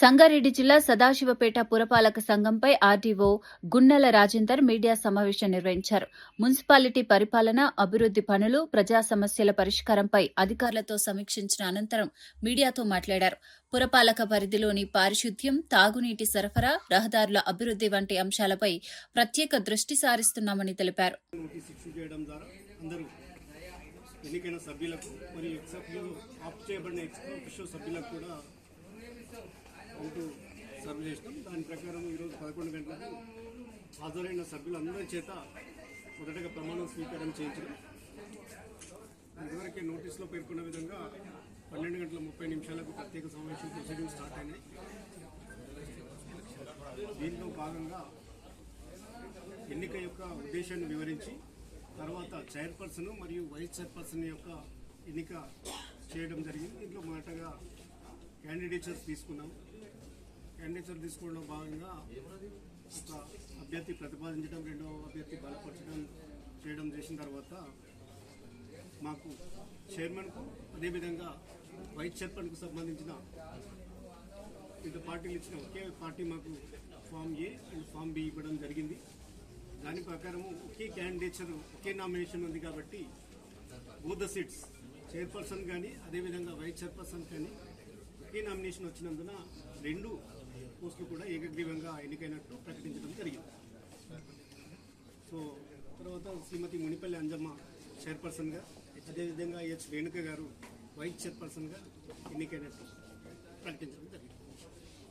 సంగారెడ్డి జిల్లా సదాశివపేట పురపాలక సంఘంపై ఆర్డీఓ గున్నెల రాజేందర్ మీడియా సమావేశం నిర్వహించారు. మున్సిపాలిటీ పరిపాలన అభివృద్ది పనులు ప్రజా సమస్యల పరిష్కారంపై అధికారులతో సమీక్షించిన అనంతరం మీడియాతో మాట్లాడారు. పురపాలక పరిధిలోని పారిశుద్ధ్యం తాగునీటి సరఫరా రహదారుల అభివృద్ది వంటి అంశాలపై ప్రత్యేక దృష్టి సారిస్తున్నామని తెలిపారు. ఎన్నికైన సభ్యులకు మరియు ఆఫ్ చేయబడిన ఎక్స్ప్రో సభ్యులకు కూడా ఉంటూ సర్వ్ చేసినాం. దాని ప్రకారం ఈరోజు పదకొండు గంటలకు హాజరైన సభ్యులందరి చేత మొదటగా ప్రమాణం స్వీకారం చేయించడం. ఇదివరకే నోటీసులో పేర్కొన్న విధంగా పన్నెండు గంటల ముప్పై నిమిషాలకు ప్రత్యేక సమావేశం ప్రొసీడింగ్ స్టార్ట్ అయినాయి. దీంట్లో భాగంగా ఎన్నిక యొక్క ఉద్దేశాన్ని వివరించి తర్వాత చైర్పర్సన్ మరియు వైస్ చైర్పర్సన్ యొక్క ఎన్నిక చేయడం జరిగింది. దీంట్లో మొదటగా క్యాండిడేచర్స్ తీసుకున్నాం. క్యాండిడేచర్ తీసుకోవడంలో భాగంగా ఒక అభ్యర్థి ప్రతిపాదించడం రెండో అభ్యర్థి బలపరచడం చేయడం చేసిన తర్వాత మాకు చైర్మన్కు అదేవిధంగా వైస్ చైర్మన్కు సంబంధించిన వివిధ పార్టీలు ఇచ్చిన ఒకే పార్టీ మాకు form A and form B ఇవ్వడం జరిగింది. దాని ప్రకారము ఒకే క్యాండిడేచర్ ఒకే నామినేషన్ ఉంది కాబట్టి బోధ ద సీట్స్ చైర్పర్సన్ కానీ అదేవిధంగా వైస్ చైర్పర్సన్ కానీ ఒకే నామినేషన్ వచ్చినందున రెండు పోస్టులు కూడా ఏకగ్రీవంగా ఎన్నికైనట్టు ప్రకటించడం జరిగింది. సో తర్వాత శ్రీమతి మునిపల్లి అంజమ్మ చైర్పర్సన్గా అదేవిధంగా హెచ్ రేణుక గారు వైస్ చైర్పర్సన్గా ఎన్నికైనట్టు ప్రకటించడం జరిగింది.